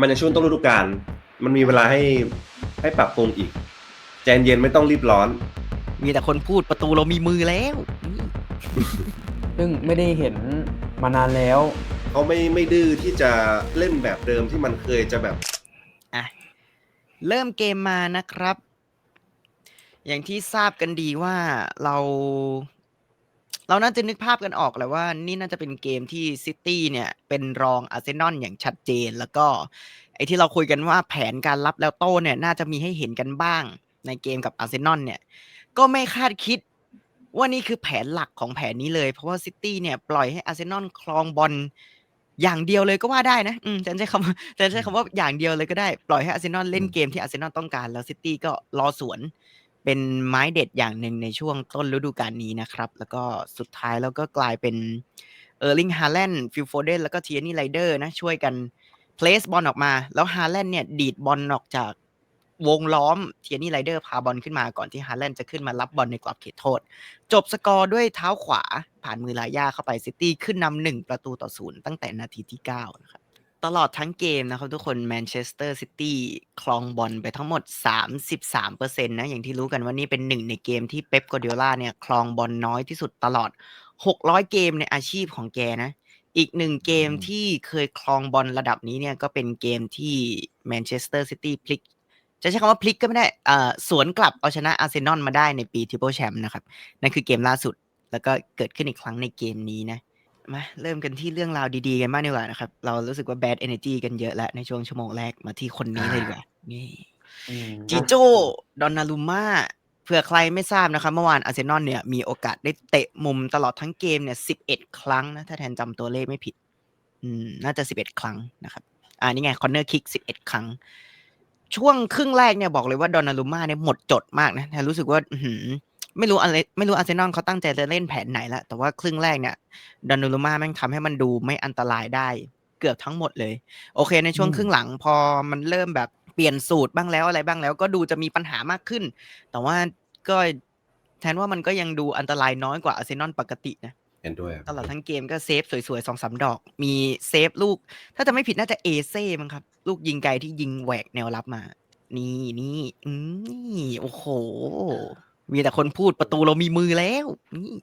มันยังช่วงต้นฤดูกาลมันมีเวลาให้ให้ปรับปรุงอีกใจเย็นไม่ต้องรีบร้อน มีแต่คนพูดประตูเรามีมือแล้วอืมซึ่งไม่ได้เห็นมานานแล้วเขาไม่ไม่ดื้อที่จะเล่นแบบเดิมที่มันเคยจะแบบอะเริ่มเกมมานะครับ อย่างที่ทราบกันดีว่าเรา เราน่าจะนึกภาพกันออกแหละว่านี่น่าจะเป็นเกมที่ซิตี้เนี่ยเป็นรองอาร์เซนอลอย่างชัดเจน แล้วก็ไอ้ที่เราคุยกันว่าแผนการรับแล้วโต้เนี่ยน่าจะมีให้เห็นกันบ้าง ในเกมกับอาร์เซนอลเนี่ยก็ไม่คาดคิดว่านี่คือแผนหลักของแผนนี้เลย เพราะว่าซิตี้เนี่ยปล่อยให้อาร์เซนอลครองบอลอย่างเดียวเลยก็ว่าได้นะ อืมแต่ใช้คำว่าแต่ใช้คำว่าอย่างเดียวเลยก็ได้ ปล่อยให้อาร์เซนอลเล่นเกมที่อาร์เซนอลต้องการ แล้วซิตี้ก็รอสวน เป็นไม้เด็ดอย่างหนึ่งในช่วงต้นฤดูกาลนี้นะครับ แล้วก็สุดท้ายแล้วก็กลายเป็นเออร์ลิงฮาแลนด์ฟิลโฟเดนแล้วก็เทียนี่ไรเดอร์นะช่วยกันเพลสบอลออกมา แล้วฮาแลนด์เนี่ยดีดบอลออกจากวงล้อมเทียนี่ไรเดอร์พาบอลขึ้นมาก่อนที่ฮาแลนด์จะขึ้นมารับบอลในกรอบเขตโทษ จบสกอร์ด้วยเท้าขวาผ่านมือลาย่าเข้าไปซิตี้ขึ้นนำหนึ่งประตูต่อศูนย์ตั้งแต่นาทีที่9นะครับ ตลอดทั้งเกมนะครับทุกคนแมนเชสเตอร์ซิตี้คลองบอลไปทั้งหมด 33%นะอย่างที่รู้กันว่านี่เป็นหนึ่งในเกมที่เป๊ปก u ดิโอลาเนี่ยคลองบอลน้อยที่สุดตลอด 600 เกมในอาชีพของแกนะ อีกหนึ่งเกมที่เคยคลองบอลระดับนี้เนี่ยก็เป็นเกมที่แมนเชสเตอร์ซิตี้พลิกจะใช้คำว่าพลิกก็ไม่ได้เอ่อสวนกลับเอาชนะอาร์เซนอลมาได้ในปีทิปเปิลแชมป์นะครับนั่นคือเกมล่าสุดแล้วก็เกิดขึ้นอีกครั้งในเกมนี้นะ มาเริ่มกันที่เรื่องราวดีๆกันบ้างดีกว่านะครับ เรารู้สึกว่า bad energy กันเยอะแล้วในช่วงชั่วโมงแรกมาที่คนนี้เลยดีกว่านี่อืมจิโจดอนนารุม่าเผื่อใครไม่ทราบนะครับเมื่อวานอาร์เซนอลเนี่ยมีโอกาสได้เตะมุมตลอดทั้งเกมเนี่ย11ครั้งนะ ถ้าแทนจำตัวเลขไม่ผิด อืม น่าจะ11ครั้งนะครับอ่านี่ไงคอนเนอร์คิก11ครั้ง ช่วงครึ่งแรกเนี่ยบอกเลยว่าดอนนารุม่าเนี่ยหมดจดมากนะแต่รู้สึกว่าอื้อหือ ไม่รู้อะไรไม่รู้อาร์เซนอลเขาตั้งใจจะเล่นแผนไหนละแต่ว่าครึ่งแรกเนี่ยดอนนารุม่าแม่งทำให้มันดูไม่อันตรายได้เกือบทั้งหมดเลย โอเค ในช่วงครึ่งหลังพอมันเริ่มแบบเปลี่ยนสูตรบ้างแล้วอะไรบ้างแล้ว ก็ดูจะมีปัญหามากขึ้น แต่ว่าก็แทนว่ามันก็ยังดูอันตรายน้อยกว่าอาร์เซนอลปกตินะเห็นด้วยครับตลอดทั้งเกมก็เซฟสวยๆสองสามดอก มีเซฟลูก ถ้าจะไม่ผิดน่าจะเอเซ่มั้งครับ ลูกยิงไกลที่ยิงแหวกแนวรับมา นี่นี่อืมนี่โอ้โห มีแต่คนพูดประตูเรามีมือแล้วนี่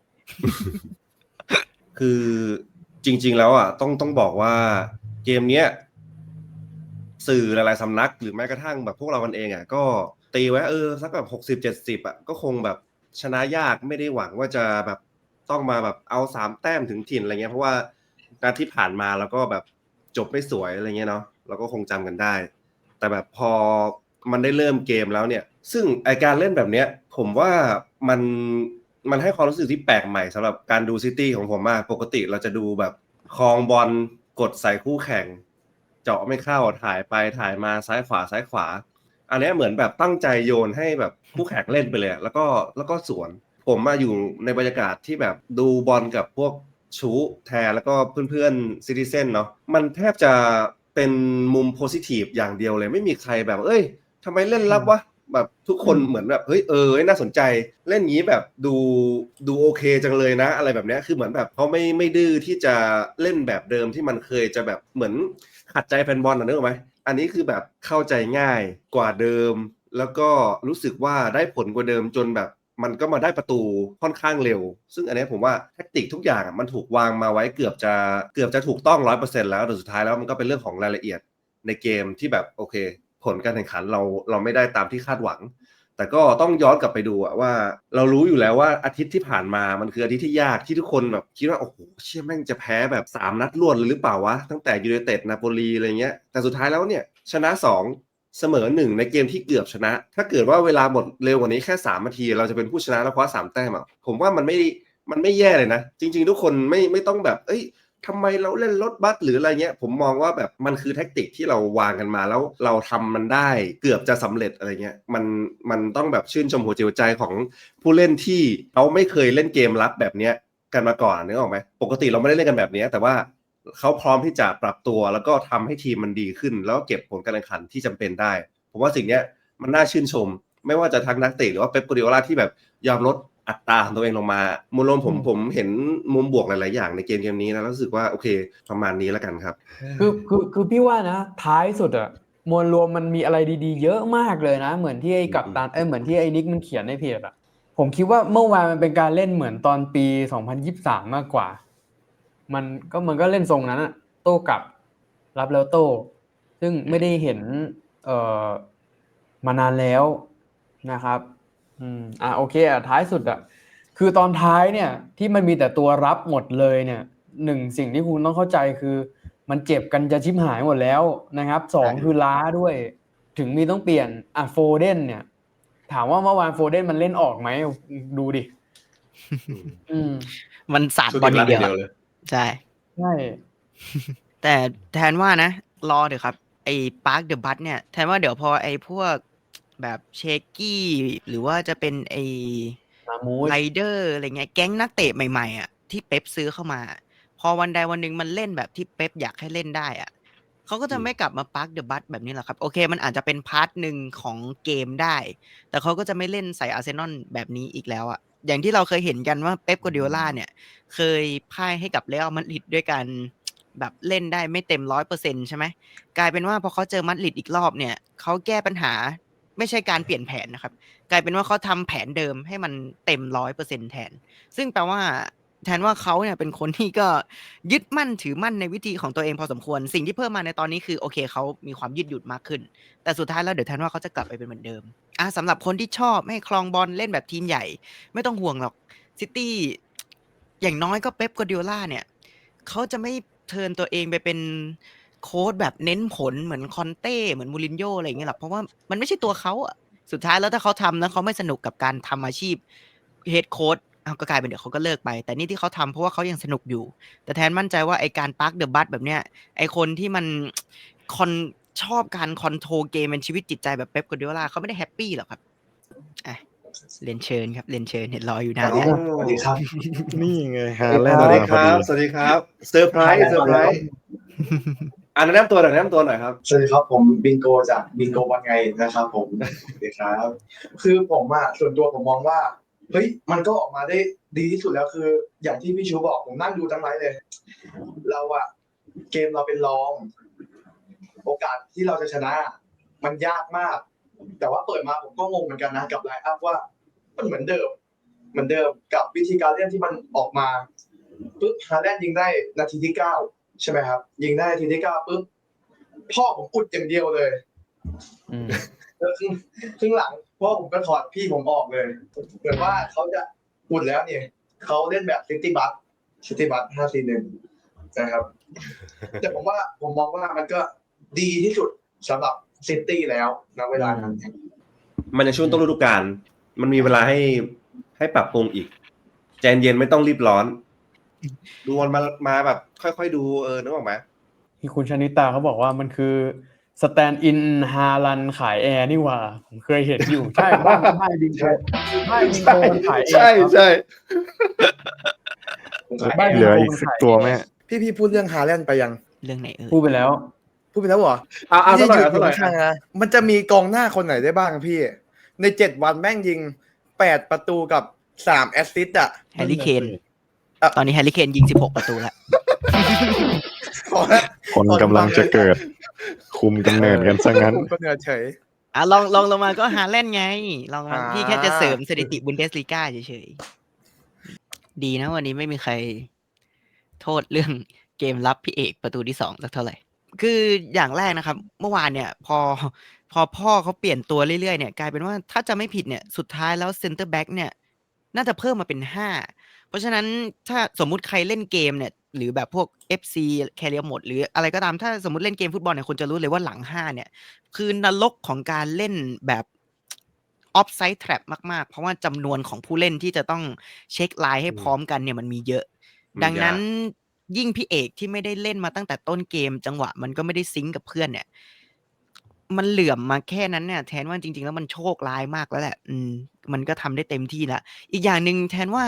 คือจริง ๆ แล้วอะต้องต้องบอกว่าเกมเนี้ย สื่อหลายๆสำนัก หรือแม้กระทั่งแบบพวกเรากันเองอะก็ตีไว้เออสักแบบหกสิบเจ็ดสิบอะก็คงแบบชนะยากไม่ได้หวังว่าจะแบบต้องมาแบบเอาสามแต้มถึงถิ่นอะไรเงี้ยเพราะว่านัดที่ผ่านมาแล้วก็แบบจบไม่สวยอะไรเงี้ยเนาะเราก็คงจำกันได้ แต่แบบพอ มันได้เริ่มเกมแล้วเนี่ย ซึ่งไอการเล่นแบบเนี้ย ผมว่ามันมันให้ความรู้สึกที่แปลกใหม่สำหรับการดูซิตี้ของผมมาก ปกติเราจะดูแบบคลองบอลกดใส่คู่แข่ง เจาะไม่เข้าถ่ายไปถ่ายมาซ้ายขวาซ้ายขวา อันนี้เหมือนแบบตั้งใจโยนให้แบบคู่แข่งเล่นไปเลย แล้วก็แล้วก็สวน ผมมาอยู่ในบรรยากาศที่แบบดูบอลกับพวกชูแทนแล้วก็เพื่อนๆซิติเซนเนาะมันแทบจะเป็นมุมโพซิทีฟอย่างเดียวเลยไม่มีใครแบบ เอ้ย ทำไมเล่นรับวะแบบทุกคนเหมือนแบบเฮ้ยเออน่าสนใจ เล่นงี้แบบดูดูโอเคจังเลยนะ อะไรแบบเนี้ยคือเหมือนแบบเขาไม่ไม่ดื้อที่จะเล่นแบบเดิมที่มันเคยจะแบบเหมือนขัดใจแฟนบอลนะนึกออกไหมอันนี้คือแบบเข้าใจง่ายกว่าเดิม แล้วก็รู้สึกว่าได้ผลกว่าเดิมจนแบบมันก็มาได้ประตูค่อนข้างเร็ว ซึ่งอันเนี้ยผมว่าแทคติกทุกอย่างอะมันถูกวางมาไว้เกือบจะเกือบจะถูกต้องร้อยเปอร์เซ็นแล้วแต่สุดท้ายแล้วมันก็เป็นเรื่องของรายละเอียดในเกมที่แบบโอเค ผลการแข่งขันเราเราไม่ได้ตามที่คาดหวัง แต่ก็ต้องย้อนกลับไปดูว่า เรารู้อยู่แล้วว่าอาทิตย์ที่ผ่านมามันคืออาทิตย์ที่ยากที่ทุกคนแบบคิดว่าโอ้โหเชื่อแม่งจะแพ้แบบ 3 นัดรวดเลยหรือเปล่าวะตั้งแต่ยูไนเต็ดนาโปลีอะไรเงี้ยแต่สุดท้ายแล้วเนี่ยชนะ 2เสมอหนึ่งในเกมที่เกือบชนะ ถ้าเกิดว่าเวลาหมดเร็วกว่านี้แค่3นาที เราจะเป็นผู้ชนะแล้วคว้าสามแต้มอะผมว่ามันไม่มันไม่แย่เลยนะ จริง ๆ ทุกคนไม่ไม่ต้องแบบ เอ้ย ทำไมเราเล่นรถบัสหรืออะไรเงี้ยผมมองว่าแบบมันคือแท็กติกที่เราวางกันมาแล้วเราทำมันได้เกือบจะสำเร็จอะไรเงี้ยมันมันต้องแบบชื่นชมหัวจิตใจของผู้เล่นที่เขาไม่เคยเล่นเกมรับแบบเนี้ยกันมาก่อนนึกออกไหมปกติเราไม่ได้เล่นกันแบบนี้แต่ว่าเขาพร้อมที่จะปรับตัวแล้วก็ทำให้ทีมมันดีขึ้น แล้วกเก็บผลการแข่งขันที่จำเป็นได้ ผมว่าสิ่งเนี้ยมันน่าชื่นชม ไม่ว่าจะทั้งนักเตะหรือว่าเป๊ปกัวดิโอลาที่แบบยอมลด อัตราของตัวเองลงมามุมรวมผมอืมผมเห็นมุมบวกหลาย ๆ อย่างในเกมเกมนี้นะแล้วรู้สึกว่าโอเค ประมาณนี้แล้วกันครับ คือคือคือพี่ว่านะ ท้ายสุดอะมวลรวมมันมีอะไรดีๆ เยอะมากเลยนะ เหมือนที่ไอ้กัปตันเอ้ยเหมือนที่ไอ้นิกมันเขียนในเพจอะผมคิดว่าเมื่อวานมันเป็นการเล่นเหมือนตอนปี 2023 มากกว่า มันก็มันก็เล่นทรงนั้นอะโต้กลับรับแล้วโต้ซึ่งไม่ได้เห็นเอ่อมานานแล้วนะครับ อืมอะโอเคอะท้ายสุดอะคือตอนท้ายเนี่ย ที่มันมีแต่ตัวรับหมดเลยเนี่ยหนึ่งสิ่งที่คุณต้องเข้าใจคือ มันเจ็บกันจะชิบหายหมดแล้วนะครับสองใช่คือล้าด้วย ถึงมีต้องเปลี่ยนอะโฟเดนเนี่ย ถามว่าเมื่อวานโฟเดนมันเล่นออกไหมดูดิอืมมันสาดบอลอย่างเดียวอะเลยใช่ใช่แต่แทนว่านะ รอเดี๋ยวครับไอ้ปาร์คเดอะบัตเนี่ยแทนว่าเดี๋ยวพอไอ้พวก แบบเชกกี้ หรือว่าจะเป็นไอ้นามูสไรเดอร์อะไรเงี้ยแก๊งนักเตะใหม่ๆอะที่เป๊ปซื้อเข้ามา พอวันใดวันหนึ่งมันเล่นแบบที่เป๊ปอยากให้เล่นได้อะเขาก็จะไม่กลับมาปาร์คเดอะบัตแบบนี้หรอกครับ โอเค มันอาจจะเป็นพาร์ทหนึ่งของเกมได้ แต่เขาก็จะไม่เล่นใส่อาร์เซนอลแบบนี้อีกแล้วอะอย่างที่เราเคยเห็นกันว่าเป๊ปกวาร์ดิโอลาเนี่ย เคยพ่ายให้กับเรอัลมาดริดด้วยการแบบเล่นได้ไม่เต็มร้อยเปอร์เซ็นใช่ไหมกลายเป็นว่าพอเขาเจอมาดริดอีกรอบเนี่ยเขาแก้ปัญหา ไม่ใช่การเปลี่ยนแผนนะครับ กลายเป็นว่าเขาทำแผนเดิมให้มันเต็มร้อยเปอร์เซ็นแทน ซึ่งแปลว่าแทนว่าเขาเนี่ยเป็นคนที่ก็ยึดมั่นถือมั่นในวิธีของตัวเองพอสมควร สิ่งที่เพิ่มมาในตอนนี้คือโอเคเขามีความยืดหยุ่นมากขึ้น แต่สุดท้ายแล้วเดี๋ยวแทนว่าเขาจะกลับไปเป็นเหมือนเดิมอะสำหรับคนที่ชอบให้คลองบอลเล่นแบบทีมใหญ่ ไม่ต้องห่วงหรอกซิตี้อย่างน้อยก็เป๊ปกวาร์ดิโอลาเนี่ยเขาจะไม่เทินตัวเองไปเป็น โค้ดแบบเน้นผลเหมือนคอนเต้เหมือนมูรินโญ่อะไรอย่างเงี้ยหรอกเพราะว่ามันไม่ใช่ตัวเขาอะสุดท้ายแล้วถ้าเขาทำแล้วเขาไม่สนุกกับการทำอาชีพเฮดโค้ดเอาก็กลายเป็นเดี๋ยวเขาก็เลิกไป แต่นี่ที่เขาทำเพราะว่าเขายังสนุกอยู่ แต่แทนมั่นใจว่าไอการปาร์คเดอะบัตแบบเนี้ยไอคนที่มัน คอนชอบการคอนโทรลเกมเป็นชีวิตจิตใจแบบเป๊ปกวาร์ดิโอลาเขาไม่ได้แฮปปี้หรอกครับอะเรียนเชิญครับเรียนเชิญเห็นรออยู่นานแล้ว สวัสดีครับ นี่ไงฮาแลนสด์วัสดีมาคพอรับดีสวัสดีครับ เซอร์ไพรส์ เซอร์ไพรส์ อ่าแนะนำตัวหน่อยแนะนำตัวหน่อยครับสวัสดีครับผมบิงโกจากบิงโกวันไงนะครับผมสวัสดีครับ คือผมอะส่วนตัวผมมองว่าเฮ้ยมันก็ออกมาได้ดีที่สุดแล้วคือ อย่างที่พี่ชูบอกผมนั่งดูทั้งไลฟ์เลย เราอะเกมเราเป็นรอง โอกาสที่เราจะชนะ มันยากมาก แต่ว่าเปิดมาผมก็งงเหมือนกันนะกับไลน์อัพว่า มันเหมือนเดิม เหมือนเดิมกับวิธีการเล่นที่มันออกมาปุ๊บฮาแลนด์ยิงได้นาทีที่เก้า ใช่ไหมครับ ยิงได้นาทีที่เก้าปุ๊บพ่อผมอุดอย่างเดียวเลยอืมแล้วครึ่งครึ่งหลังพ่อผมก็ถอดพี่ผมออกเลยเหมือนว่าเขาจะอุดแล้วเนี่ยเขาเล่นแบบซิตี้บัสซิตี้บัสห้าสี่หนึ่งนะครับ แต่ผมว่าผมมองว่ามันก็ดีที่สุดสำหรับซิตี้แล้วณเวลานั้นมันจะช่วงต้นฤดูกาลมันมีเวลาให้ให้ปรับปรุงอีกใจเย็นไม่ต้องรีบร้อน ดูมันมามาแบบ ค่อยๆดูเออนึกออกไหมที่คุณชนิตาเขาบอกว่ามันคือสแตนด์อินฮารันขายแอร์นี่หว่า ผมเคยเห็นอยู่ ใช่บ้านบ้านบิงโกบ้านบิงโกมันขายแอร์ใช่ครับใช่บ้านเหลืออีกสักตัวไหมพี่พี่พูดเรื่องฮาแลนด์ไปยัง เรื่องไหนเอ่ยพูดไปแล้ว พูดไปแล้วเหรอเอาเอาพี่สักหน่อยหยุเอาดสักหน่อยข้างๆนะมันจะมีกองหน้าคนไหนได้บ้างอะพี่ ในเจ็ดวันแม่งยิงแปดประตูกับสามแอสซิสต์อะแฮร์รี่เคนอะ ตอนนี้แฮร์รี่เคนยิง 16 ประตูแล้วพอแล้วคนกำลังจะเกิด คุมกำเนิดกันซะงั้นผมก็เหนื่อยเฉย อะลองลองลงมาก็ฮาแลนด์ไง ลองมาอ่า พี่แค่จะเสริมสถิติบุนเดสลีกาเฉยๆ ดีนะวันนี้ไม่มีใครโทษเรื่องเกมรับพี่เอกประตูที่สองสักเท่าไหร่ คืออย่างแรกนะครับ เมื่อวานเนี่ยพอพอพ่อเขาเปลี่ยนตัวเรื่อยๆเนี่ยกลายเป็นว่าถ้าจะไม่ผิดเนี่ยสุดท้ายแล้วเซนเตอร์แบ็กเนี่ย น่าจะเพิ่มมาเป็นห้า เพราะฉะนั้นถ้าสมมุติใครเล่นเกมเนี่ย หรือแบบพวก FC แคเรียหมด หรืออะไรก็ตามถ้าสมมติเล่นเกมฟุตบอลเนี่ยคุณจะรู้เลยว่าหลังห้าเนี่ย คือนรกของการเล่นแบบออฟไซ d ์แทร p มาก ๆ เพราะว่าจำนวนของผู้เล่นที่จะต้องเช็คไลน์ให้พร้อมกันเนี่ยมันมีเยอะ ดังนั้นยิ่งพี่เอกที่ไม่ได้เล่นมาตั้งแต่ต้นเกม จังหวะมันก็ไม่ได้ซิงก์กับเพื่อนเนี่ย มันเหลื่อมมาแค่นั้นเนี่ยแทนว่าจริง ๆ แล้วมันโชคร้ายมากแล้วแหละ อืม มันก็ทำได้เต็มที่ละอีกอย่างหนึ่งแทนว่า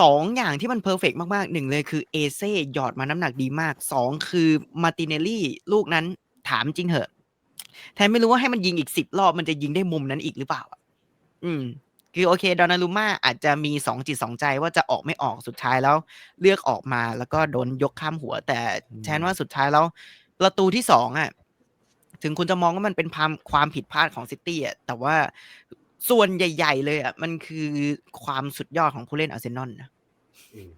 สองอย่างที่มันเพอร์เฟกมากๆหนึ่งเลยคือเอเซ่หยอดมาน้ำหนักดีมากสองคือมาติเนลลี่ลูกนั้นถามจริงเหอะ แทนไม่รู้ว่าให้มันยิงอีกสิบรอบมันจะยิงได้มุมนั้นอีกหรือเปล่าอะอืม คือโอเคดอนารุม่าอาจจะมีสองจิตสองใจว่าจะออกไม่ออกสุดท้ายแล้ว เลือกออกมาแล้วก็โดนยกข้ามหัว แต่แทนว่าสุดท้ายแล้วประตูที่สองอะ ถึงคุณจะมองว่ามันเป็นความความผิดพลาดของซิตี้อะแต่ว่า ส่วนใหญ่ ๆ เลยอะ มันคือความสุดยอดของผู้เล่นอาร์เซนอลนะ อืม